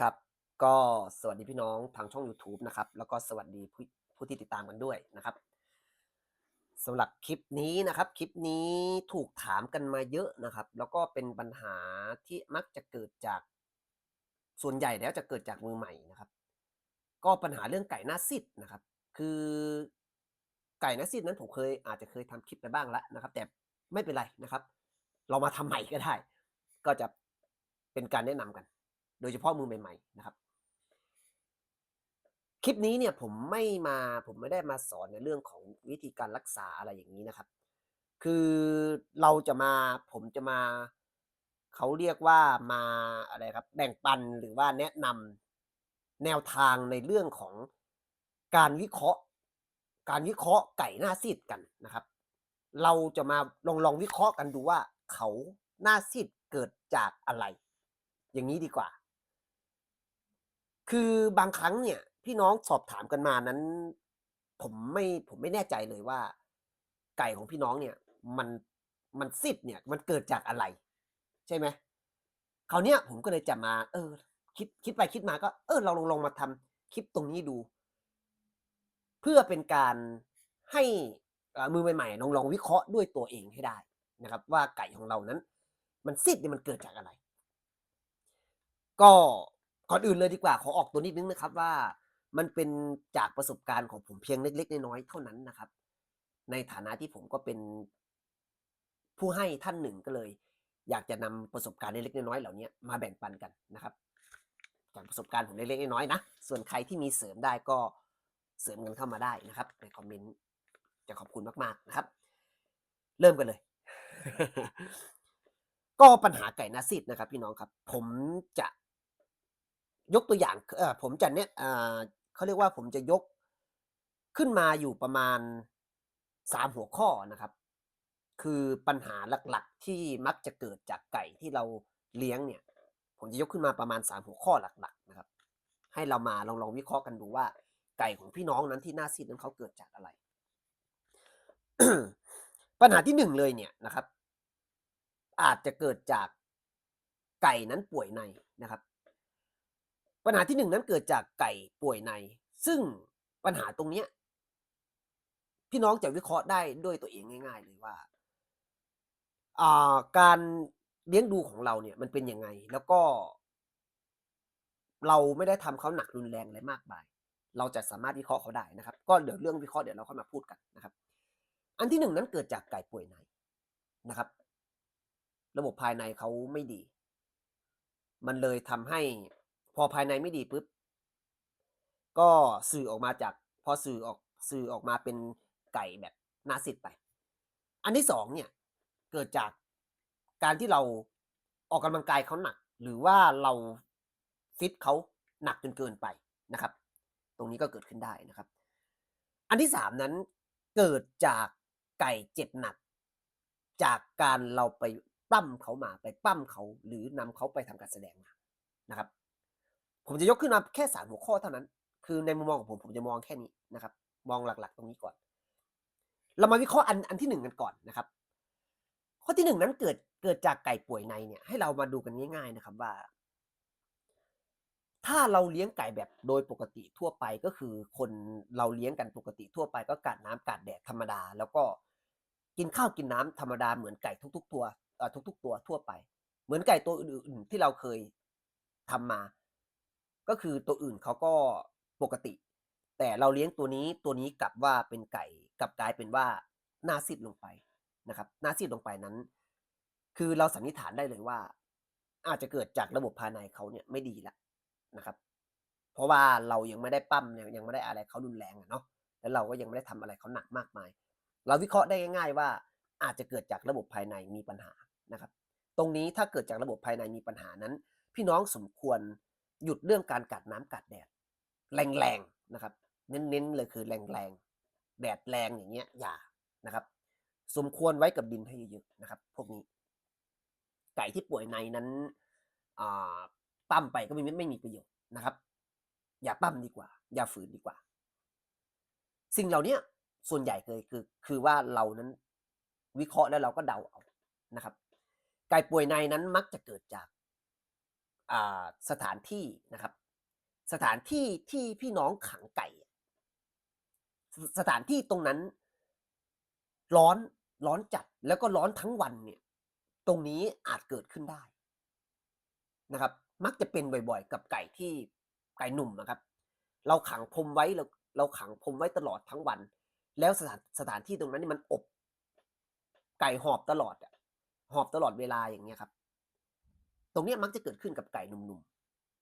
ครับ ก็สวัสดีพี่น้องทางช่อง YouTube นะครับ แล้วก็สวัสดีผู้ผู้ที่ติดตามกันด้วยนะครับสำหรับคลิปนี้นะครับ คลิปนี้ถูกถามกันมาเยอะนะครับ แล้วก็เป็นปัญหาที่มักจะเกิดจาก ส่วนใหญ่แล้วจะเกิดจากมือใหม่นะครับ ก็ปัญหาเรื่องไก่หน้าซิดนะครับ คือไก่หน้าซิดนั้นผมเคยอาจจะเคยทำคลิปไปบ้างแล้วนะครับ แต่ไม่เป็นไรนะครับ เรามาทำใหม่ก็ได้ ก็จะเป็นการแนะนำกัน โดยเฉพาะมือใหม่ ๆ นะครับ คลิปนี้เนี่ยผมไม่มาผมไม่ได้มาสอนในเรื่องของวิธีการรักษาอะไรอย่างนี้นะครับ คือเราจะมาผมจะมาเขาเรียกว่ามาอะไรครับแบ่งปันหรือว่าแนะนำแนวทางในเรื่องของการวิเคราะห์ การวิเคราะห์ไก่หน้าซีดกันนะครับ เราจะมาลองลองวิเคราะห์กันดูว่าเขาหน้าซีดเกิดจากอะไร อย่างนี้ดีกว่า คือบางครั้งเนี่ย พี่น้องสอบถามกันมานั้น ผมไม่ผมไม่แน่ใจเลยว่า ไก่ของพี่น้องเนี่ย มันมันซิดเนี่ย มันเกิดจากอะไร ใช่ไหมคราวเนี้ยผมก็เลยจะมา เออ คิดคิดไปคิดมาก็ เออ เราลองลองมาทำคลิปตรงนี้ดู เพื่อเป็นการให้มือใหม่ๆลองลองวิเคราะห์ด้วยตัวเองให้ได้นะครับ ว่าไก่ของเรานั้น มันซิดเนี่ยมันเกิดจากอะไร ก็ ก่อนอื่นเลยดีกว่าขอออกตัวนิดนึงนะครับว่ามันเป็นจากประสบการณ์ของผมเพียงเล็ก ๆ น้อยๆเท่านั้นนะครับ ในฐานะที่ผมก็เป็นผู้ให้ท่านหนึ่งก็เลย อยากจะนำประสบการณ์เล็กๆน้อยๆเหล่านี้มาแบ่งปันกันนะครับ จากประสบการณ์ผมเล็กๆน้อยๆนะส่วนใครที่มีเสริมได้ก็เสริมกันเข้ามาได้นะครับในคอมเมนต์จะขอบคุณมากๆนะครับ เริ่มกันเลย ก็ปัญหาไก่นาซิดนะครับ พี่น้องครับ ผมจะ ยกตัวอย่างเออผมจะเนี้ยเขาเรียกว่าผมจะยกขึ้นมาอยู่ประมาณสามหัวข้อนะครับ คือปัญหาหลักๆ ที่มักจะเกิดจากไก่ที่เราเลี้ยงเนี่ย ผมจะยกขึ้นมาประมาณสามหัวข้อหลัก ๆ นะครับ ให้เรามาลองลองวิเคราะห์กันดูว่า ไก่ของพี่น้องนั้นที่หน้าซีดนั้นเขาเกิดจากอะไร ปัญหาที่หนึ่งเลยเนี่ยนะครับ อาจจะเกิดจากไก่นั้นป่วยในนะครับ ปัญหาที่หนึ่งนั้นเกิดจากไก่ป่วยใน ซึ่งปัญหาตรงเนี้ยพี่น้องจะวิเคราะห์ได้ด้วยตัวเองง่าย ๆ เลยว่าอ่าการเลี้ยงดูของเราเนี่ยมันเป็นยังไง แล้วก็ เราไม่ได้ทำเขาหนักรุนแรงอะไรมากมาย เราจะสามารถวิเคราะห์เขาได้นะครับ ก็เดี๋ยวเรื่องวิเคราะห์เดี๋ยวเราค่อยมาพูดกันนะครับ อันที่หนึ่งนั้นเกิดจากไก่ป่วยในนะครับ ระบบภายในเขาไม่ดี มันเลยทำให้ พอภายในไม่ดีปุ๊บก็สื่อออกมาจากพอสื่อออกสื่อออกมาเป็นไก่แบบนาซิดไป อันที่สองเนี่ยเกิดจากการที่เราออกกำลังกายเขาหนัก หรือว่าเราฟิตเขาหนักจนเกินไปนะครับ ตรงนี้ก็เกิดขึ้นได้นะครับ อันที่สามนั้นเกิดจากไก่เจ็บหนัก จากการเราไปปั้มเขามาไปปั้มเขาหรือนำเขาไปทำการแสดงมานะครับ ผมจะยกขึ้นมาแค่สามหัวข้อเท่านั้น คือในมุมมองของผมผมจะมองแค่นี้นะครับ มองหลักๆ ตรงนี้ก่อน เรามาวิเคราะห์อันอันที่หนึ่งกันก่อนนะครับ ข้อที่หนึ่งนั้นเกิดเกิดจากไก่ป่วยในเนี่ย ให้เรามาดูกันง่าย ๆนะครับว่า ถ้าเราเลี้ยงไก่แบบโดยปกติทั่วไปก็คือ คนเราเลี้ยงกันปกติทั่วไป ก็กัดน้ำกัดแดดธรรมดา แล้วก็กินข้าวกินน้ำธรรมดาเหมือนไก่ทุก ๆ ตัวเอ่อทุก ๆ ตัวทั่วไป เหมือนไก่ตัวอื่นๆที่เราเคยทำมา ก็คือตัวอื่นเขาก็ปกติ แต่เราเลี้ยงตัวนี้ตัวนี้กลับว่าเป็นไก่กลับกลายเป็นว่าหน้าซีดลงไปนะครับหน้าซีดลงไปนั้น คือเราสันนิษฐานได้เลยว่า อาจจะเกิดจากระบบภายในเขาเนี่ยไม่ดีแล้วนะครับ เพราะว่าเรายังไม่ได้ปั้มยังไม่ได้อะไรเขารุนแรงอะเนาะแล้วเราก็ยังไม่ได้ทำอะไรเขาหนักมากมาย เราวิเคราะห์ได้ง่าย ๆ ว่าอาจจะเกิดจากระบบภายในมีปัญหานะครับ ตรงนี้ถ้าเกิดจากระบบภายในมีปัญหานั้น พี่น้องสมควร หยุดเรื่องการกัดน้ำกัดแดด แรงๆนะครับ เน้นๆเลยคือแรงๆแดดแรงอย่างเงี้ยอย่านะครับ สมควรไว้กับดินให้เยอะๆนะครับ พวกนี้ ไก่ที่ป่วยในนั้นปั้มไปก็ไม่ไม่มีประโยชน์นะครับ อย่าปั้มดีกว่า อย่าฝืนดีกว่า สิ่งเหล่านี้ส่วนใหญ่เลยคือ คือว่าเรานั้นวิเคราะห์แล้วเราก็เดาเอานะครับ ไก่ป่วยในนั้นมักจะเกิดจาก สถานที่นะครับ สถานที่ที่พี่น้องขังไก่สสถานที่ตรงนั้น ร้อนร้อนจัดแล้วก็ร้อนทั้งวันเนี่ย ตรงนี้อาจเกิดขึ้นได้นะครับ มักจะเป็นบ่อยๆ กับไก่ที่ไก่หนุ่มนะครับ เราขังพรมไว้เราเราขังพรมไว้ตลอดทั้งวัน แล้วสถานสถานที่ตรงนั้นนี่มันอบ ไก่หอบตลอดอะหอบตลอดเวลาอย่างเงี้ยครับ ตรงนี้มักจะเกิดขึ้นกับไก่หนุ่ม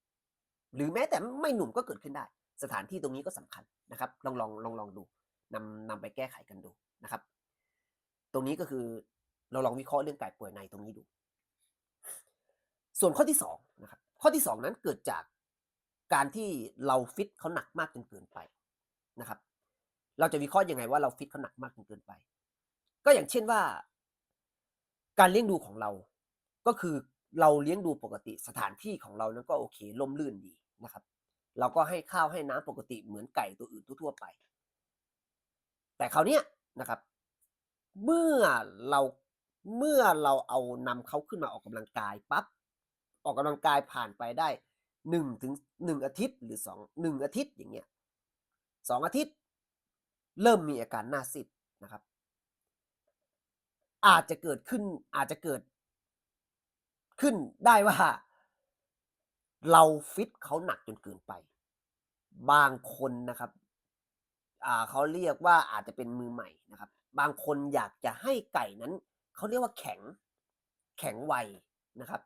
ๆ หรือแม้แต่ไม่หนุ่มก็เกิดขึ้นได้ สถานที่ตรงนี้ก็สำคัญนะครับ ลองลองลองลองดูนำนำไปแก้ไขกันดูนะครับ ตรงนี้ก็คือเราลองวิเคราะห์เรื่องไก่ป่วยในตรงนี้ดู ส่วนข้อที่สองนะครับ ข้อที่สองนั้นเกิดจากการที่เราฟิตเขาหนักมากจนเกินไปนะครับ เราจะวิเคราะห์ยังไงว่าเราฟิตเขาหนักมากจนเกินไป ก็อย่างเช่นว่า การเลี้ยงดูของเราก็คือ เราเลี้ยงดูปกติสถานที่ของเรานั้นก็โอเคล่มลื่นดีนะครับ เราก็ให้ข้าวให้น้ำปกติเหมือนไก่ตัวอื่นทั่วไป แต่คราวเนี้ยนะครับ เมื่อเราเมื่อเราเอานำเขาขึ้นมาออกกำลังกายปั๊บออกกำลังกายผ่านไปได้หนึ่งถึงหนึ่งอาทิตย์หรือสองหนึ่งอาทิตย์อย่างเงี้ยสองอาทิตย์ เริ่มมีอาการหน้าซีดนะครับ อาจจะเกิดขึ้นอาจจะเกิด ขึ้นได้ว่า เราฟิตเขาหนักจนเกินไป บางคนนะครับอ่าเขาเรียกว่าอาจจะเป็นมือใหม่นะครับ บางคนอยากจะให้ไก่นั้นเขาเรียกว่าแข็ง แข็งไวนะครับ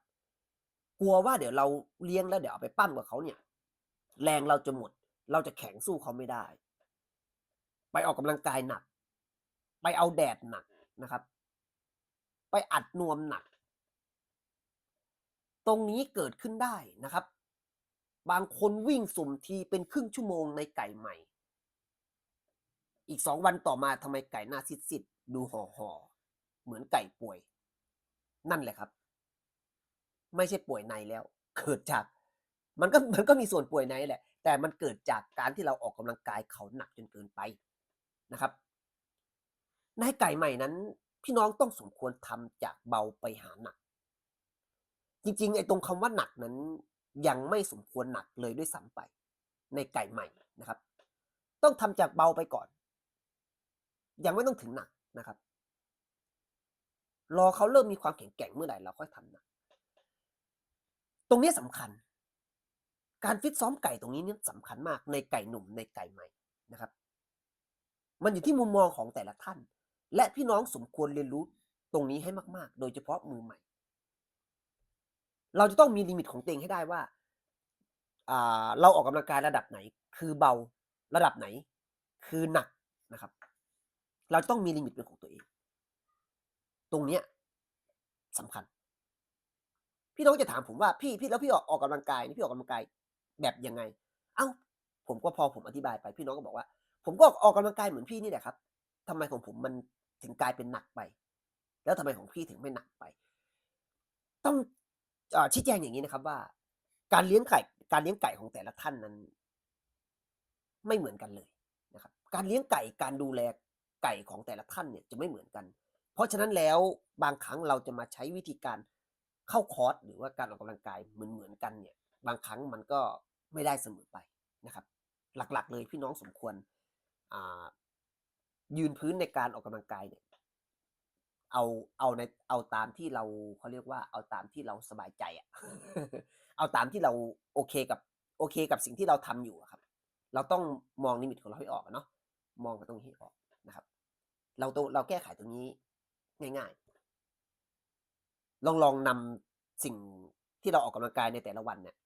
กลัวว่าเดี๋ยวเราเลี้ยงแล้วเดี๋ยวเอาไปปั้มกับเขาเนี่ย แรงเราจะหมด เราจะแข็งสู้เขาไม่ได้ ไปออกกำลังกายหนัก ไปเอาแดดหนักนะครับ ไปอัดนวมหนัก ตรงนี้เกิดขึ้นได้นะครับ บางคนวิ่งสุ่มทีเป็นครึ่งชั่วโมงในไก่ใหม่ อีกสองวันต่อมาทำไมไก่หน้าซิดๆดูห่อห่อเหมือนไก่ป่วย นั่นแหละครับ ไม่ใช่ป่วยในแล้ว เกิดจาก มันก็มันก็มีส่วนป่วยในแหละ แต่มันเกิดจากการที่เราออกกำลังกายเขาหนักจนเกินไปนะครับในไก่ใหม่นั้น พี่น้องต้องสมควรทำจากเบาไปหาหนัก จริงๆไอ้ตรงคำว่าหนักนั้นยังไม่สมควรหนักเลยด้วยซ้ำไป ในไก่ใหม่นะครับ ต้องทำจากเบาไปก่อน ยังไม่ต้องถึงหนักนะครับ รอเขาเริ่มมีความแข็งแกร่งเมื่อไหร่เราค่อยทำหนัก ตรงนี้สำคัญ การฟิตซ้อมไก่ตรงนี้เนี่ยสำคัญมากในไก่หนุ่มในไก่ใหม่นะครับ มันอยู่ที่มุมมองของแต่ละท่าน และพี่น้องสมควรเรียนรู้ตรงนี้ให้มาก ๆ โดยเฉพาะมือใหม่ เราจะต้องมีลิมิตของตัวเองให้ได้ว่าเราออกกำลังกายระดับไหน คือเบาระดับไหน คือหนักนะครับ เราต้องมีลิมิตเป็นของตัวเอง ตรงเนี้ยสำคัญ พี่น้องจะถามผมว่าพี่พี่แล้วพี่ออกออกกำลังกายนี่พี่ออกกำลังกายแบบยังไง เอ้า ผมก็พอผมอธิบายไป พี่น้องก็บอกว่า ผมก็ออกกำลังกายเหมือนพี่นี่แหละครับทำไมของผมมันถึงกลายเป็นหนักไป แล้วทำไมของพี่ถึงไม่หนักไป ต้อง ชี้แจงอย่างนี้นะครับว่า การเลี้ยงไก่ การเลี้ยงไก่ของแต่ละท่านนั้น ไม่เหมือนกันเลยนะครับ การเลี้ยงไก่การดูแลไก่ของแต่ละท่านเนี่ยจะไม่เหมือนกัน เพราะฉะนั้นแล้วบางครั้งเราจะมาใช้วิธีการเข้าคอร์สหรือว่าการออกกำลังกายเหมือนเหมือนกันเนี่ย บางครั้งมันก็ไม่ได้เสมอไปนะครับ หลักๆ เลยพี่น้องสมควรยืนพื้นในการออกกำลังกายเนี่ย เอาเอาในเอาตามที่เราเขาเรียกว่าเอาตามที่เราสบายใจอะเอาตามที่เราโอเคกับโอเคกับสิ่งที่เราทำอยู่ครับ เราต้องมองลิมิตของเราให้ออกเนาะมองตรงนี้ให้ออกนะครับ เราตัวเราแก้ไขตรงนี้ง่ายๆ ลองลองนำสิ่งที่เราออกกำลังกายในแต่ละวันเนี่ย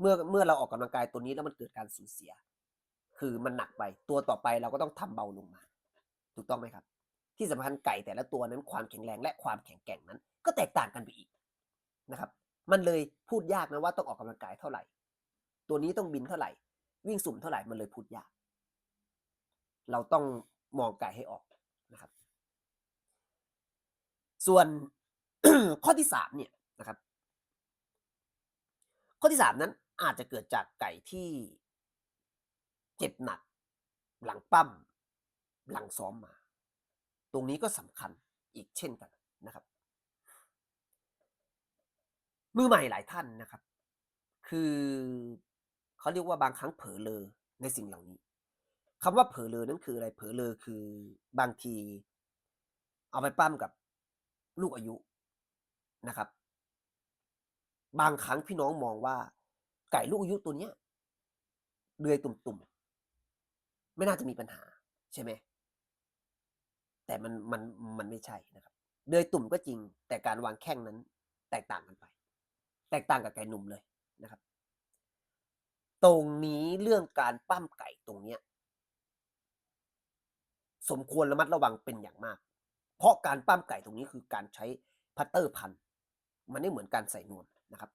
เมื่อเมื่อเราออกกำลังกายตัวนี้แล้วมันเกิดการสูญเสีย คือมันหนักไปตัวต่อไปเราก็ต้องทำเบาลงมา ถูกต้องไหมครับ ที่สำคัญไก่แต่ละตัวนั้นความแข็งแรงและความแข็งแกร่งนั้น ก็แตกต่างกันไปอีกนะครับ มันเลยพูดยากนะว่าต้องออกกำลังกายเท่าไหร่ ตัวนี้ต้องบินเท่าไหร่ วิ่งสุ่มเท่าไหร่มันเลยพูดยาก เราต้องมองไก่ให้ออกนะครับ ส่วนข้อที่สามเนี่ยนะครับ ข้อที่สามนั้นอาจจะเกิดจากไก่ที่เจ็บหนัก หลังปั้มหลังซ้อมมา ตรงนี้ก็สำคัญอีกเช่นกันนะครับ มือใหม่หลายท่านนะครับ คือเขาเรียกว่าบางครั้งเผลอเรอในสิ่งเหล่านี้คำว่าเผลอเรอนั้นคืออะไรเผลอเรอคือบางที เอาไปปั้มกับลูกอายุนะครับ บางครั้งพี่น้องมองว่า ไก่ลูกอายุตัวเนี้ยเดือยตุ่มๆไม่น่าจะมีปัญหาใช่ไหม แต่มันมันมันไม่ใช่นะครับเดยตุ่มก็จริง แต่การวางแข้งนั้นแตกต่างกันไป แตกต่างกับไก่หนุ่มเลยนะครับ ตรงนี้เรื่องการปั้มไก่ตรงเนี้ย สมควรระมัดระวังเป็นอย่างมาก เพราะการปั้มไก่ตรงนี้คือการใช้พัตเตอร์พัน มันไม่เหมือนการใส่นวมนะครับ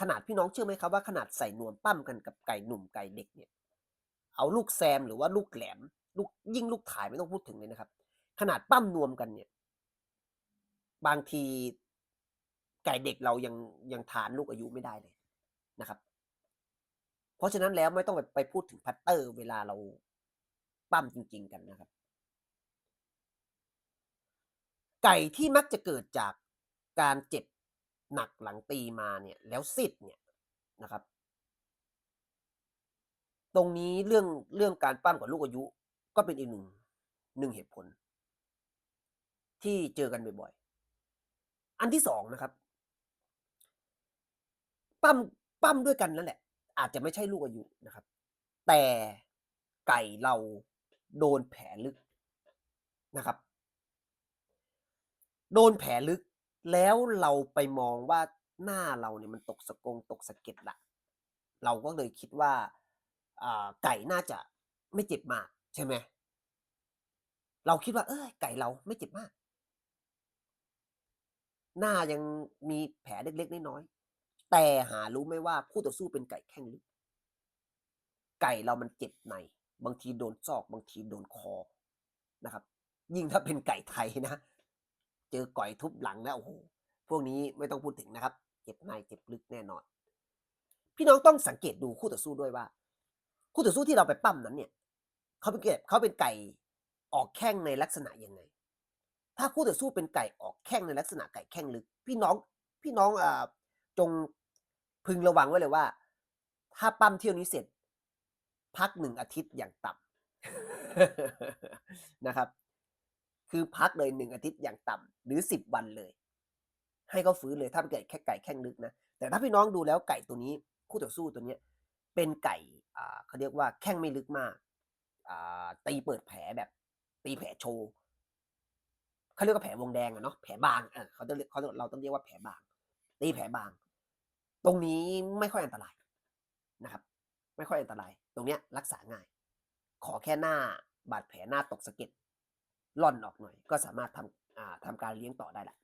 ขนาดพี่น้องเชื่อไหมครับว่าขนาดใส่นวมปั้มกันกับไก่หนุ่มไก่เด็กเนี่ย เอาลูกแซมหรือว่าลูกแหลม ลูกยิ่งลูกถ่ายไม่ต้องพูดถึงเลยนะครับ ขนาดปั้มนวมกันเนี่ย บางทีไก่เด็กเรายังยังทานลูกอายุไม่ได้เลยนะครับ เพราะฉะนั้นแล้วไม่ต้องไปไปพูดถึงพัตเตอร์เวลาเราปั้มจริง ๆ กันนะครับ ไก่ที่มักจะเกิดจากการเจ็บหนักหลังตีมาเนี่ย แล้วซิดเนี่ยนะครับ ตรงนี้เรื่องเรื่องการปั้มกับลูกอายุ ก็เป็นอีกหนึ่งหนึ่งเหตุผล ที่เจอกันบ่อยๆ อันที่สองนะครับ ปั้มปั้มด้วยกันนั่นแหละ อาจจะไม่ใช่ลูกอายุนะครับ แต่ไก่เราโดนแผลลึกนะครับ โดนแผลลึกแล้วเราไปมองว่าหน้าเราเนี่ยมันตกสะกงตกสะเก็ดละเราก็เลยคิดว่าอ่าไก่น่าจะไม่เจ็บมากใช่ไหมเราคิดว่า เออไก่เราไม่เจ็บมาก หน้ายังมีแผลเล็กๆน้อยๆแต่หารู้ไหมว่าคู่ต่อสู้เป็นไก่แข้งลึกไก่เรามันเจ็บใน บางทีโดนซอก บางทีโดนคอนะครับ ยิ่งถ้าเป็นไก่ไทยนะ เจอก่อยทุบหลังแล้วโอ้โหพวกนี้ไม่ต้องพูดถึงนะครับ เจ็บในเจ็บลึกแน่นอน พี่น้องต้องสังเกตดูคู่ต่อสู้ด้วยว่า คู่ต่อสู้ที่เราไปปั้มนั้นเนี่ยเขาเป็นเกเขาเป็นไก่ออกแข้งในลักษณะยังไง ถ้าคู่ต่อสู้เป็นไก่ออกแข้งในลักษณะไก่แข้งลึก พี่น้องพี่น้องอ่จงพึงระวังไว้เลยว่า ถ้าปั้มเที่ยวนี้เสร็จ พักหนึ่งอาทิตย์อย่างต่ำนะครับ คือพักเลยหนึ่งอาทิตย์อย่างต่ำหรือสิบวันเลย ให้เขาฟื้นเลยถ้าเป็นไก่แค่ไก่แข้งลึกนะแต่ถ้าพี่น้องดูแล้วไก่ตัวนี้ คู่ต่อสู้ตัวเนี้ยเป็นไก่อ่าเขาเรียกว่าแข้งไม่ลึกมากอ่าตีเปิดแผลแบบ ตีแผลโชว์ เขาเรียกว่าแผลวงแดงอะเนาะแผลบางเออเขาเรียกเขาเราต้องเรียกว่าแผลบางตีแผลบาง ตรงนี้ไม่ค่อยอันตรายนะครับ ไม่ค่อยอันตราย ตรงเนี้ยรักษาง่าย ขอแค่หน้าบาดแผลหน้าตกสะเก็ดล่อนออกหน่อย ก็สามารถทำอ่าทำการเลี้ยงต่อได้แหละ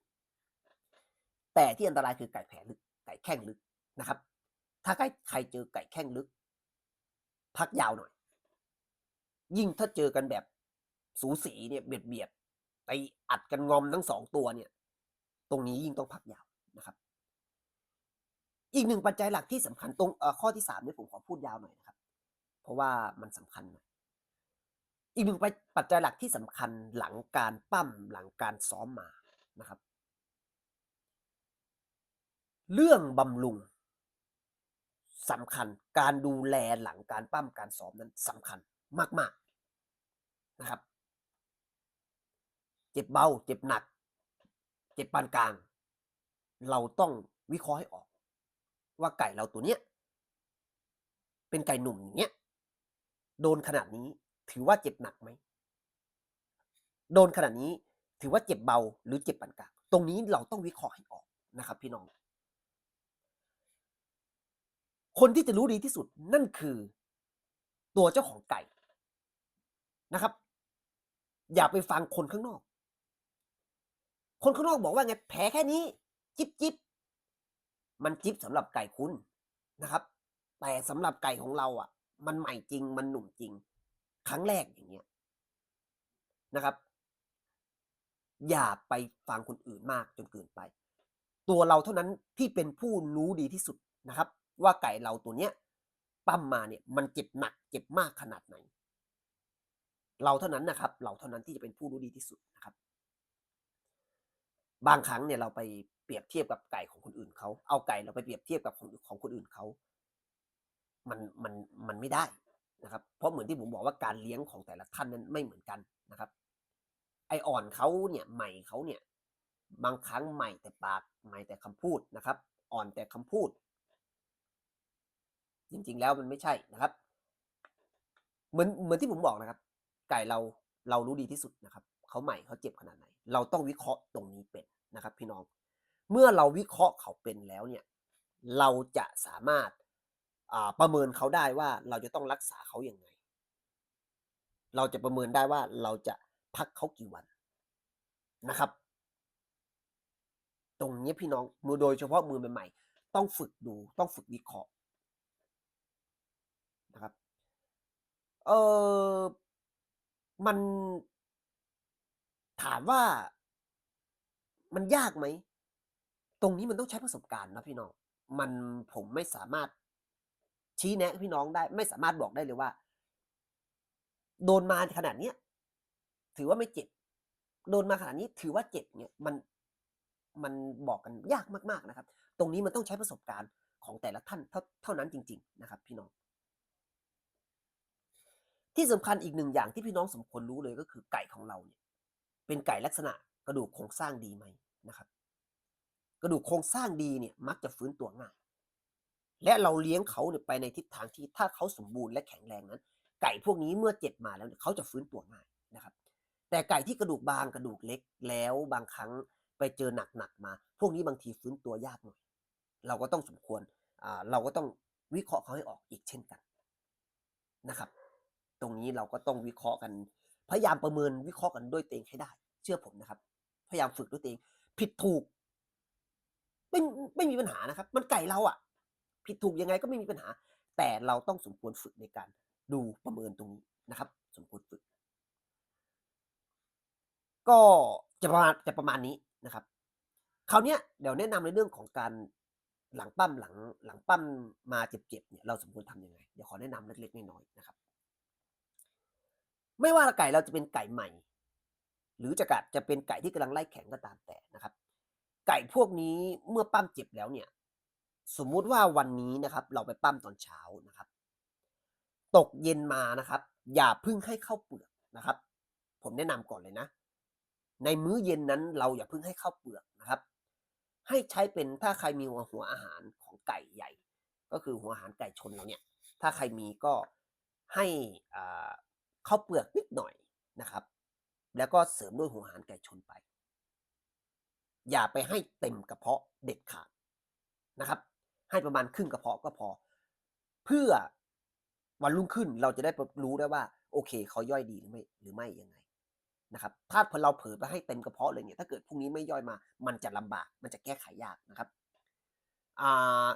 แต่ที่อันตรายคือไก่แผลลึกไก่แข้งลึกนะครับ ถ้าใครใครเจอไก่แข้งลึก พักยาวหน่อย ยิ่งถ้าเจอกันแบบสูสีเนี่ยเบียดเบียด ไปอัดกันงอมทั้งสองตัวเนี่ย ตรงนี้ยิ่งต้องพักยาวนะครับ อีกหนึ่งปัจจัยหลักที่สำคัญตรงข้อที่สามเนี่ยผมขอพูดยาวหน่อยนะครับ เพราะว่ามันสำคัญน่อยอีกหนึ่งปัจจัยหลักที่สำคัญหลังการปั้มหลังการซ้อมมานะครับ เรื่องบำรุงสำคัญการดูแลหลังการปั้มการซ้อมนั้นสำคัญมาก ๆนะครับ เจ็บเบา เจ็บหนัก เจ็บปานกลาง เราต้องวิเคราะห์ให้ออก ว่าไก่เราตัวเนี้ย เป็นไก่หนุ่มอย่างเงี้ยโดนขนาดนี้ถือว่าเจ็บหนักไหม โดนขนาดนี้ถือว่าเจ็บเบาหรือเจ็บปานกลาง ตรงนี้เราต้องวิเคราะห์ให้ออกนะครับ พี่น้อง คนที่จะรู้ดีที่สุดนั่นคือตัวเจ้าของไก่นะครับ อย่าไปฟังคนข้างนอก คนข้างนอกบอกว่าไงแผลแค่นี้ จิบจิบมันจิบสำหรับไก่คุณนะครับ แต่สำหรับไก่ของเราอะ มันใหม่จริงมันหนุ่มจริง ครั้งแรกอย่างเงี้ยนะครับ อย่าไปฟังคนอื่นมากจนเกินไป ตัวเราเท่านั้นที่เป็นผู้รู้ดีที่สุดนะครับ ว่าไก่เราตัวเนี้ยปั้มมาเนี่ยมันเจ็บหนักเจ็บมากขนาดไหน เราเท่านั้นนะครับ เราเท่านั้นที่จะเป็นผู้รู้ดีที่สุดนะครับ บางครั้งเนี่ยเราไปเปรียบเทียบกับไก่ของคนอื่นเขาเอาไก่เราไปเปรียบเทียบกับของของคนอื่นเขามันมันมันไม่ได้นะครับ เพราะเหมือนที่ผมบอกว่าการเลี้ยงของแต่ละท่านนั้นไม่เหมือนกันนะครับ ไออ่อนเขาเนี่ยใหม่เขาเนี่ย บางครั้งใหม่แต่ปากใหม่แต่คำพูดนะครับ อ่อนแต่คำพูด จริงๆแล้วมันไม่ใช่นะครับ เหมือนเหมือนที่ผมบอกนะครับ ไก่เราเรารู้ดีที่สุดนะครับ เขาใหม่เขาเจ็บขนาดไหน เราต้องวิเคราะห์ตรงนี้เป็นนะครับพี่น้อง เมื่อเราวิเคราะห์เขาเป็นแล้วเนี่ยเราจะสามารถประเมินเขาได้ว่าเราจะต้องรักษาเขาอย่างไง เราจะประเมินได้ว่าเราจะพักเขากี่วันนะครับ ตรงนี้พี่น้องมือโดยเฉพาะมือใหม่ๆต้องฝึกดูต้องฝึกวิเคราะห์นะครับ เออมัน ถามว่า มันยากไหม ตรงนี้มันต้องใช้ประสบการณ์นะพี่น้อง มันผมไม่สามารถชี้แนะพี่น้องได้ ไม่สามารถบอกได้เลยว่า โดนมาขนาดเนี้ยถือว่าไม่เจ็บ โดนมาขนาดนี้ ถือว่าเจ็บเนี่ยมันมันบอกกันยากมากๆนะครับ ตรงนี้มันต้องใช้ประสบการณ์ของแต่ละท่านเท่าเท่านั้นจริง ๆ นะครับ พี่น้อง ที่สำคัญอีกหนึ่งอย่างที่พี่น้องสมควรรู้เลยก็คือไก่ของเราเนี่ย เป็นไก่ลักษณะกระดูกโครงสร้างดีไหมนะครับ กระดูกโครงสร้างดีเนี่ยมักจะฟื้นตัวง่ายและเราเลี้ยงเขาเนี่ยไปในทิศทางที่ถ้าเขาสมบูรณ์และแข็งแรงนั้น ไก่พวกนี้เมื่อเจ็บมาแล้วเเขาจะฟื้นตัวง่ายนะครับ แต่ไก่ที่กระดูกบางกระดูกเล็กแล้วบางครั้งไปเจอหนักๆมา พวกนี้บางทีฟื้นตัวยากหน่อยเราก็ต้องสมควรอ่าเราก็ต้องวิเคราะห์เขาให้ออกอีกเช่นกันนะครับ ตรงนี้เราก็ต้องวิเคราะห์กัน พยายามประเมินวิเคราะห์กันด้วยตัวเองให้ได้ เชื่อผมนะครับ พยายามฝึกด้วยตัวเอง ผิดถูก ไม่ไม่มีปัญหานะครับ มันไก่เราอะผิดถูกยังไงก็ไม่มีปัญหา แต่เราต้องสมควรฝึกในการดูประเมินตรงนี้นะครับ สมควรฝึก ก็จะประมาณจะประมาณนี้นะครับคราวนี้เดี๋ยวแนะนำในเรื่องของการหลังปั้มหลังหลังปั้มมาเจ็บๆเนี่ยเราสมควรทำยังไงเดี๋ยวขอแนะนำเล็กๆน้อยๆนะครับ ไม่ว่าไก่เราจะเป็นไก่ใหม่ หรือจะกัดจะเป็นไก่ที่กำลังไล่แข็งก็ตามแต่นะครับ ไก่พวกนี้เมื่อปั้มเจ็บแล้วเนี่ย สมมุติว่าวันนี้นะครับ เราไปปั้มตอนเช้านะครับ ตกเย็นมานะครับ อย่าพึ่งให้เข้าเปลือกนะครับ ผมแนะนำก่อนเลยนะ ในมื้อเย็นนั้นเราอย่าพึ่งให้เข้าเปลือกนะครับ ให้ใช้เป็นถ้าใครมีหัวหัวอาหารของไก่ใหญ่ ก็คือหัวอาหารไก่ชนเราเนี่ย ถ้าใครมีก็ให้อ่า ข้าวเปลือกนิดหน่อยนะครับ แล้วก็เสริมด้วยหัวหารไก่ชนไป อย่าไปให้เต็มกระเพาะเด็ดขาดนะครับ ให้ประมาณครึ่งกระเพาะก็พอ เพื่อวันรุ่งขึ้นเราจะได้รู้ได้ว่า โอเคเขาย่อยดีหรือไม่หรือไม่ยังไงนะครับถ้าพอเราเผลอไปให้เต็มกระเพาะเลยเนี่ยถ้าเกิดพรุ่งนี้ไม่ย่อยมา มันจะลำบาก มันจะแก้ไขยากนะครับอ่า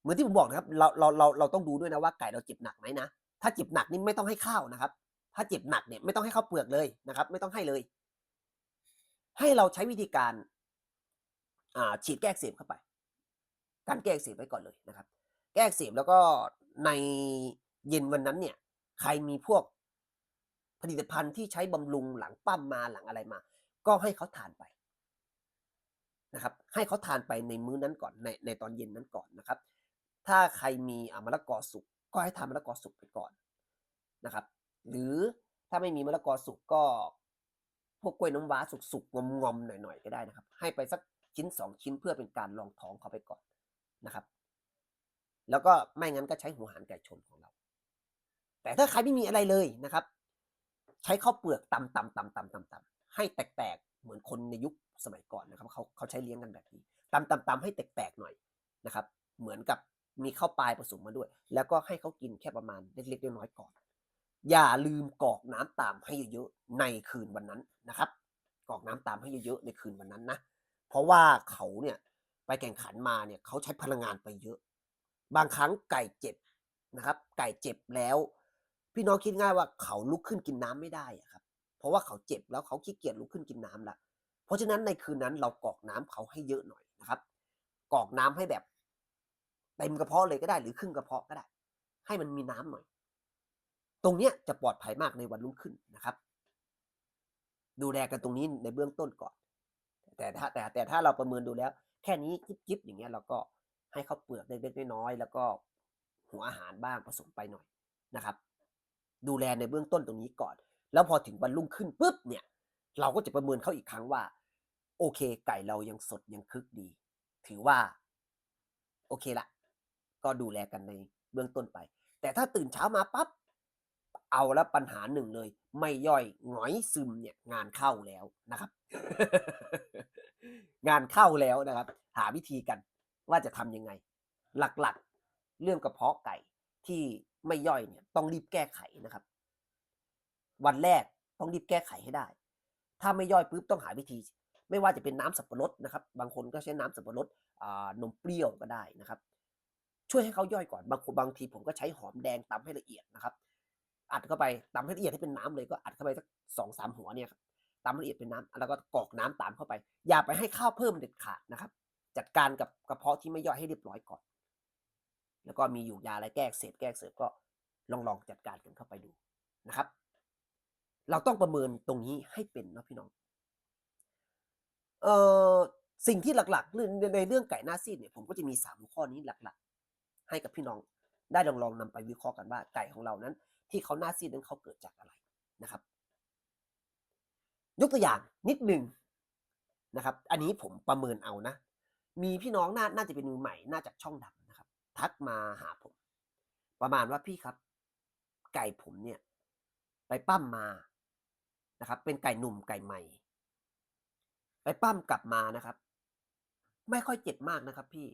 เหมือนที่ผมบอกนะครับเราเราเราเราต้องดูด้วยนะว่าไก่เราเจ็บหนักไหมนะ ถ้าเจ็บหนักนี่ไม่ต้องให้ข้าวนะครับ ถ้าเจ็บหนักเนี่ยไม่ต้องให้ข้าวเปลือกเลยนะครับ ไม่ต้องให้เลย ให้เราใช้วิธีการอ่าฉีดแก้เสบเข้าไป การแก้เสบไว้ก่อนเลยนะครับ แก้เสบแล้วก็ในเย็นวันนั้นเนี่ย ใครมีพวกผลิตภัณฑ์ที่ใช้บำรุงหลังปั้มมาหลังอะไรมา ก็ให้เขาทานไปนะครับ ให้เขาทานไปในมื้อนั้นก่อนในในตอนเย็นนั้นก่อนนะครับ ถ้าใครมีอมะละกอสุก ก็ให้ทานมะละกอสุกไปก่อนนะครับ หรือถ้าไม่มีมะละกอสุกก็พวกกล้วยน้ำว้าสุกๆงอมๆหน่อยๆก็ได้นะครับ ให้ไปสักชิ้นสองชิ้นเพื่อเป็นการรองท้องเขาไปก่อนนะครับ แล้วก็ไม่งั้นก็ใช้หัวหารไก่ชนของเรา แต่ถ้าใครไม่มีอะไรเลยนะครับ ใช้ข้าวเปลือกตำตำตำตำตำตำให้แตกๆเหมือนคนในยุคสมัยก่อนนะครับเขาเขาใช้เลี้ยงกันแบบนี้ตำตำตำให้แตกๆหน่อยนะครับ เหมือนกับ มีข้าวปลายผสมมาด้วย แล้วก็ให้เขากินแค่ประมาณเล็กๆน้อยๆก่อน อย่าลืมกอกน้ำตามให้เยอะๆในคืนวันนั้นนะครับกอกน้ำตามให้เยอะๆในคืนวันนั้นนะเพราะว่าเขาเนี่ยไปแข่งขันมาเนี่ยเขาใช้พลังงานไปเยอะ บางครั้งไก่เจ็บนะครับ ไก่เจ็บแล้ว พี่น้องคิดง่ายว่าเขาลุกขึ้นกินน้ำไม่ได้อะครับ เพราะว่าเขาเจ็บแล้วเขาขี้เกียจลุกขึ้นกินน้ำละเพราะฉะนั้นในคืนนั้นเรากอกน้ำเขาให้เยอะหน่อยนะครับกอกน้ำให้แบบ เต็มกระเพาะเลยก็ได้หรือครึ่งกระเพาะก็ได้ ให้มันมีน้ำหน่อย ตรงเนี้ยจะปลอดภัยมากในวันรุ่งขึ้นนะครับ ดูแลกันตรงนี้ในเบื้องต้นก่อน แต่ถ้าแต่แต่ถ้าเราประเมินดูแล้ว แค่นี้จิบๆอย่างเงี้ยเราก็ให้เขาเปลือกเล็กๆน้อยๆแล้วก็หัวอาหารบ้างผสมไปหน่อยนะครับ ดูแลในเบื้องต้นตรงนี้ก่อน แล้วพอถึงวันรุ่งขึ้นปุ๊บเนี่ย เราก็จะประเมินเขาอีกครั้งว่า โอเค ไก่เรายังสดยังคึกดี ถือว่า โอเคละ ก็ดูแลกันในเบื้องต้นไป แต่ถ้าตื่นเช้ามาปั๊บเอาแล้วปัญหาหนึ่งเลย ไม่ย่อยหงอยซึมเนี่ยงานเข้าแล้วนะครับ งานเข้าแล้วนะครับ หาวิธีกันว่าจะทำยังไง หลักๆ เรื่องกระเพาะไก่ที่ไม่ย่อยเนี่ยต้องรีบแก้ไขนะครับ วันแรกต้องรีบแก้ไขให้ได้ ถ้าไม่ย่อยปุ๊บต้องหาวิธี ไม่ว่าจะเป็นน้ำสับปะรดนะครับ บางคนก็ใช้น้ำสับปะรดนมเปรี้ยวก็ได้นะครับ ช่วยให้เขาย่อยก่อนบางคนบางทีผมก็ใช้หอมแดงตำให้ละเอียดนะครับ อัดเข้าไปตำให้ละเอียดให้เป็นน้ำเลยก็อัดเข้าไปสักสองสามหัวเนี่ยครับตำละเอียดเป็นน้ำแล้วก็กรอกน้ำตามเข้าไป อย่าไปให้ข้าวเพิ่มเด็ดขาดนะครับ จัดการกับกระเพาะที่ไม่ย่อยให้เรียบร้อยก่อน แล้วก็มีอยู่ยาอะไรแก้เสพแก้เสบก็ลองลองจัดการกันเข้าไปดูนะครับ เราต้องประเมินตรงนี้ให้เป็นนะพี่น้องเอ่อสิ่งที่หลักๆในในเรื่องไก่หน้าซีดเนี่ยผมก็จะมีสามหัวข้อนี้หลักๆ ให้กับพี่น้องได้ลองลองนำไปวิเคราะห์กันว่าไก่ของเรานั้น ที่เขาหน้าซีดนั้นเขาเกิดจากอะไรนะครับ ยกตัวอย่างนิดหนึ่งนะครับ อันนี้ผมประเมินเอานะ มีพี่น้องน่าน่าจะเป็นมือใหม่น่าจากช่องดำนะครับ ทักมาหาผม ประมาณว่าพี่ครับ ไก่ผมเนี่ย ไปปั้มมานะครับ เป็นไก่หนุ่มไก่ใหม่ ไปปั้มกลับมานะครับ ไม่ค่อยเจ็บมากนะครับ พี่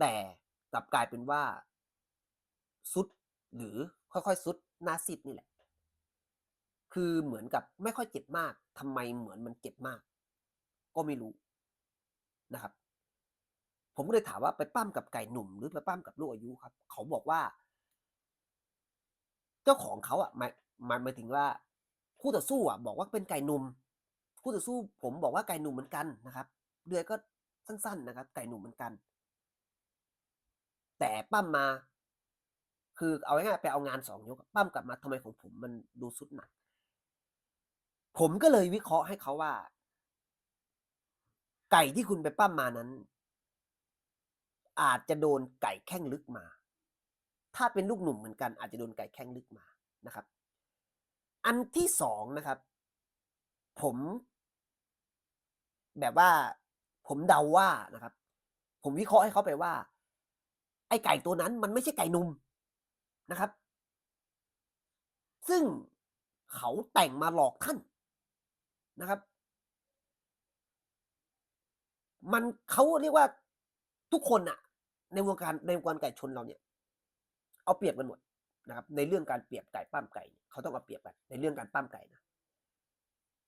แต่กลับกลายเป็นว่าซุดหรือค่อยๆซุดนาซีดนี่แหละ คือเหมือนกับไม่ค่อยเจ็บมากทำไมเหมือนมันเจ็บมาก ก็ไม่รู้นะครับ ผมก็เลยถามว่าไปปั้มกับไก่หนุ่ม หรือไปปั้มกับลูกอายุครับ เขาบอกว่า เจ้าของเขาอะหมายหมายหมายถึงว่าคู่ต่อสู้อะ บอกว่าเป็นไก่หนุ่มคู่ต่อสู้ ผมบอกว่าไก่หนุ่มเหมือนกันนะครับ เดือยก็สั้น ๆ นะครับ ไก่หนุ่มเหมือนกัน แต่ปั้มมา คือเอาง่ายๆไปเอางานสองยก ปั้มกลับมาทำไมของผมมันดูสุดหนัก ผมก็เลยวิเคราะห์ให้เขาว่า ไก่ที่คุณไปปั้มมานั้น อาจจะโดนไก่แข้งลึกมา ถ้าเป็นลูกหนุ่มเหมือนกัน อาจจะโดนไก่แข้งลึกมานะครับ อันที่สองนะครับ ผม แบบว่าผมเดาว่านะครับ ผมวิเคราะห์ให้เขาไปว่า อ้ไก่ตัวนั้นมันไม่ใช่ไก่นุ่มนะครับ ซึ่งเขาแต่งมาหลอกท่านนะครับ มันเขาเรียกว่าทุกคนน่ะในวงการในวงการไก่ชนเราเนี่ย เอาเปรียบกันหมดนะครับ ในเรื่องการเปรียบไก่ปั้มไก่เนี่ยเขาต้องเอาเปรียบกันในเรื่องการปั้มไก่นะ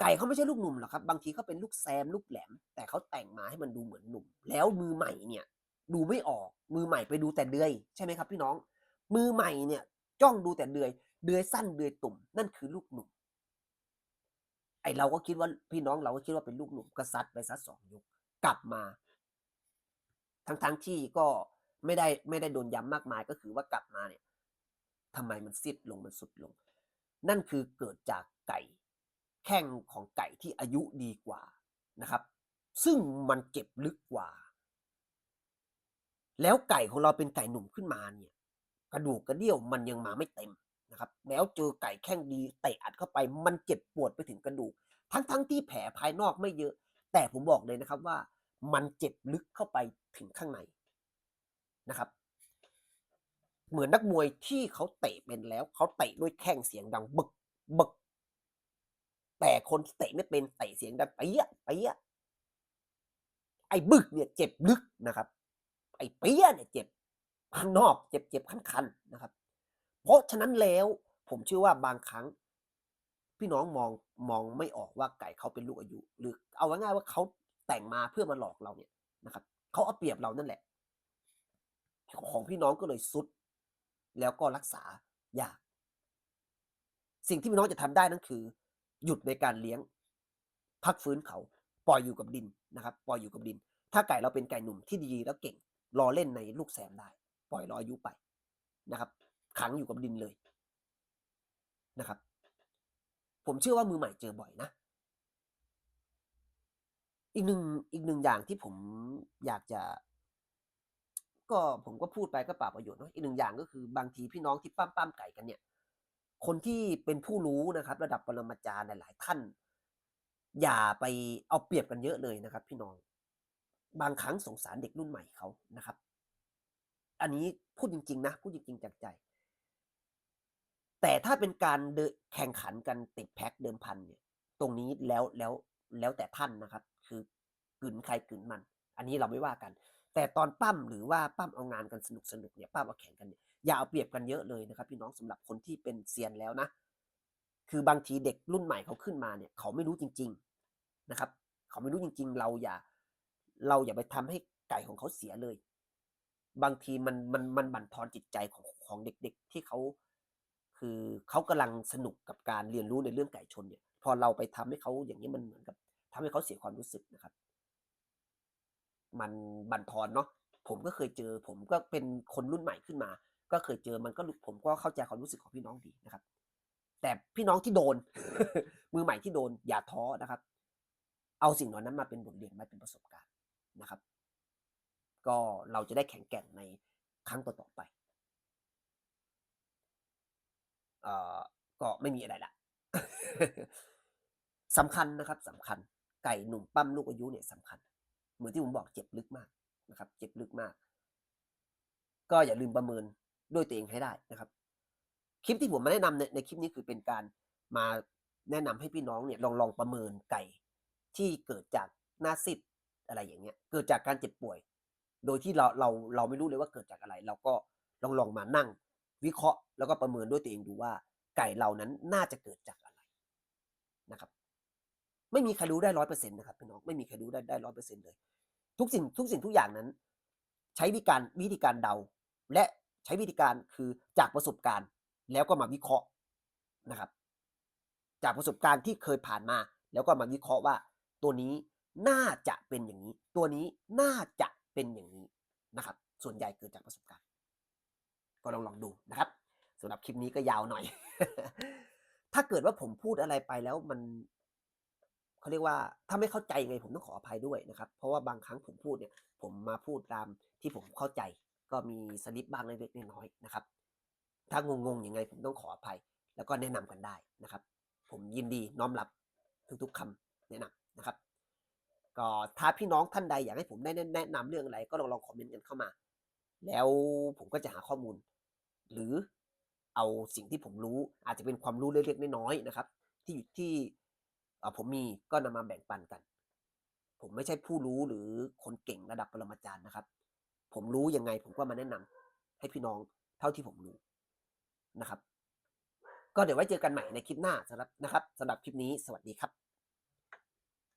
ไก่เขาไม่ใช่ลูกหนุ่มหรอกครับ บางทีเขาเป็นลูกแซมลูกแหลม แต่เขาแต่งมาให้มันดูเหมือนหนุ่ม แล้วมือใหม่เนี่ย ดูไม่ออก มือใหม่ไปดูแต่เดือยใช่ไหมครับพี่น้อง มือใหม่เนี่ยจ้องดูแต่เดือย เดือยสั้นเดือยตุ่มนั่นคือลูกหนุ่มไอเราก็คิดว่าพี่น้องเราก็คิดว่าเป็นลูกหนุ่มก็ซัดไปซัดสองยกกลับมา ทั้งทั้งที่ก็ไม่ได้ไม่ได้โดนย้ำมากมายก็คือว่ากลับมาเนี่ยทำไมมันซิดลงมันสุดลง นั่นคือเกิดจากไก่ แข้งของไก่ที่อายุดีกว่านะครับ ซึ่งมันเก็บลึกกว่า แล้วไก่ของเราเป็นไก่หนุ่มขึ้นมาเนี่ย กระดูกกระเดี่ยวมันยังมาไม่เต็มนะครับ แล้วเจอไก่แข้งดีเตะอัดเข้าไปมันเจ็บปวดไปถึงกระดูก ทั้งทั้งที่แผลภายนอกไม่เยอะ แต่ผมบอกเลยนะครับว่า มันเจ็บลึกเข้าไปถึงข้างในนะครับ เหมือนนักมวยที่เขาเตะเป็นแล้วเขาเตะด้วยแข้งเสียงดังบึกบึก แต่คนเตะไม่เป็นเตะเสียงดังไปเยะไปเยะไอ้บึกเนี่ยเจ็บลึกนะครับ ไอ้เปี้ยเนี่ยเจ็บข้างนอกเจ็บเจ็บคันๆนะครับ เพราะฉะนั้นแล้วผมเชื่อว่าบางครั้ง พี่น้องมองมองไม่ออกว่าไก่เขาเป็นลูกอายุ หรือเอาง่ายๆว่าเขาแต่งมาเพื่อมาหลอกเราเนี่ยนะครับเขาเอาเปรียบเรานั่นแหละ ของพี่น้องก็เลยสุด แล้วก็รักษายาก สิ่งที่พี่น้องจะทำได้นั่นคือ หยุดในการเลี้ยง พักฟื้นเขาปล่อยอยู่กับดินนะครับ ปล่อยอยู่กับดิน ถ้าไก่เราเป็นไก่หนุ่มที่ดีแล้วเก่ง รอเล่นในลูกแซมได้ ปล่อยรออายุไปนะครับ ขังอยู่กับดินเลยนะครับ ผมเชื่อว่ามือใหม่เจอบ่อยนะ อีกหนึ่งอีกหนึ่งอย่างที่ผมอยากจะ ก็ผมก็พูดไปก็เปล่าประโยชน์เนาะอีกหนึ่งอย่างก็คือบางทีพี่น้องที่ปั้มปั้มไก่กันเนี่ย คนที่เป็นผู้รู้นะครับ ระดับปรมาจารย์หลาย ๆ ท่าน อย่าไปเอาเปรียบกันเยอะเลยนะครับ พี่น้อง บางครั้งสงสารเด็กรุ่นใหม่เขานะครับ อันนี้พูดจริง ๆ นะ พูดจริง ๆจากใจ แต่ถ้าเป็นการเดแข่งขันกันติดแพ็กเดิมพันเนี่ย ตรงนี้แล้วแล้วแล้วแต่ท่านนะครับ คือกลืนใครกลืนมัน อันนี้เราไม่ว่ากัน แต่ตอนปั้มหรือว่าปั้มเอางานกันสนุกสนุกเนี่ยปั้มเอาแข่งกันเนี่ยอย่าเอาเปรียบกันเยอะเลยนะครับ พี่น้องสำหรับคนที่เป็นเซียนแล้วนะ คือบางทีเด็กรุ่นใหม่เขาขึ้นมาเนี่ย เขาไม่รู้จริง ๆนะครับ เขาไม่รู้จริง ๆ เราอย่า เราอย่าไปทำให้ไก่ของเขาเสียเลย บางทีมันมันมันบั่นทอนจิตใจของของเด็ก ๆ ที่เขาคือเขากำลังสนุกกับการเรียนรู้ในเรื่องไก่ชนเนี่ย พอเราไปทำให้เขาอย่างนี้มันเหมือนกับทำให้เขาเสียความรู้สึกนะครับ มันบั่นทอนเนาะผมก็เคยเจอ ผมก็เป็นคนรุ่นใหม่ขึ้นมา ก็เคยเจอมันก็ผมก็เข้าใจความรู้สึกของพี่น้องดีนะครับ แต่พี่น้องที่โดน มือใหม่ที่โดนอย่าท้อนะครับ เอาสิ่งเหล่านั้นมาเป็นบทเรียนมาเป็นประสบการณ์ นะครับ ก็เราจะได้แข็งแกร่งในครั้งต่อๆไปเอ่อก็ไม่มีอะไรละสำคัญนะครับสำคัญ ไก่หนุ่มปั้มลูกอายุเนี่ยสำคัญ เหมือนที่ผมบอกเจ็บลึกมากนะครับ เจ็บลึกมาก ก็อย่าลืมประเมินด้วยตัวเองให้ได้นะครับ คลิปที่ผมมาแนะนำในในคลิปนี้คือเป็นการมาแนะนำให้พี่น้องเนี่ยลองลองประเมินไก่ที่เกิดจากหน้าซิด อะไรอย่างเงี้ย เกิดจากการเจ็บป่วย โดยที่เราเราเราไม่รู้เลยว่าเกิดจากอะไร เราก็ลองลองมานั่ง วิเคราะห์แล้วก็ประเมินด้วยตัวเองดูว่า ไก่เรานั้นน่าจะเกิดจากอะไรนะครับ ไม่มีใครรู้ได้ร้อยเปอร์เซ็นต์นะครับพี่น้องไม่มีใครรู้ได้ได้ร้อยเปอร์เซ็นต์เลย ทุกสิ่งทุกสิ่งทุกอย่างนั้น ใช้วิการวิธีการเดา และใช้วิธีการคือจากประสบการณ์แล้วก็มาวิเคราะห์นะครับ จากประสบการณ์ที่เคยผ่านมา แล้วก็มาวิเคราะห์ว่าตัวนี้ น่าจะเป็นอย่างนี้ ตัวนี้น่าจะเป็นอย่างนี้นะครับ ส่วนใหญ่เกิดจากประสบการณ์ ก็ลองลองดูนะครับสำหรับคลิปนี้ก็ยาวหน่อย ถ้าเกิดว่าผมพูดอะไรไปแล้วมันเขาเรียกว่าถ้าไม่เข้าใจไงผมต้องขออภัยด้วยนะครับ เพราะว่าบางครั้งผมพูดเนี่ย ผมมาพูดตามที่ผมเข้าใจ ก็มีสลิปบ้างเล็กๆน้อยๆนะครับ ถ้างงๆยังไง ผมต้องขออภัย แล้วก็แนะนำกันได้นะครับ ผมยินดีน้อมรับทุกๆคำแนะนำนะครับ ก็ถ้าพี่น้องท่านใดอยากให้ผมได้แนะนำเรื่องอะไร ก็ลองลองคอมเมนต์กันเข้ามา แล้วผมก็จะหาข้อมูล หรือเอาสิ่งที่ผมรู้อาจจะเป็นความรู้เล็กๆน้อยๆนะครับ ที่ที่เอ่ผมมีก็นำมาแบ่งปันกัน ผมไม่ใช่ผู้รู้หรือคนเก่งระดับปรมาจารย์นะครับ ผมรู้ยังไงผมก็มาแนะนำให้พี่น้องเท่าที่ผมรู้นะครับ ก็เดี๋ยวไว้เจอกันใหม่ในคลิปหน้าสำหรับนะครับสำหรับคลิปนี้สวัสดีครับ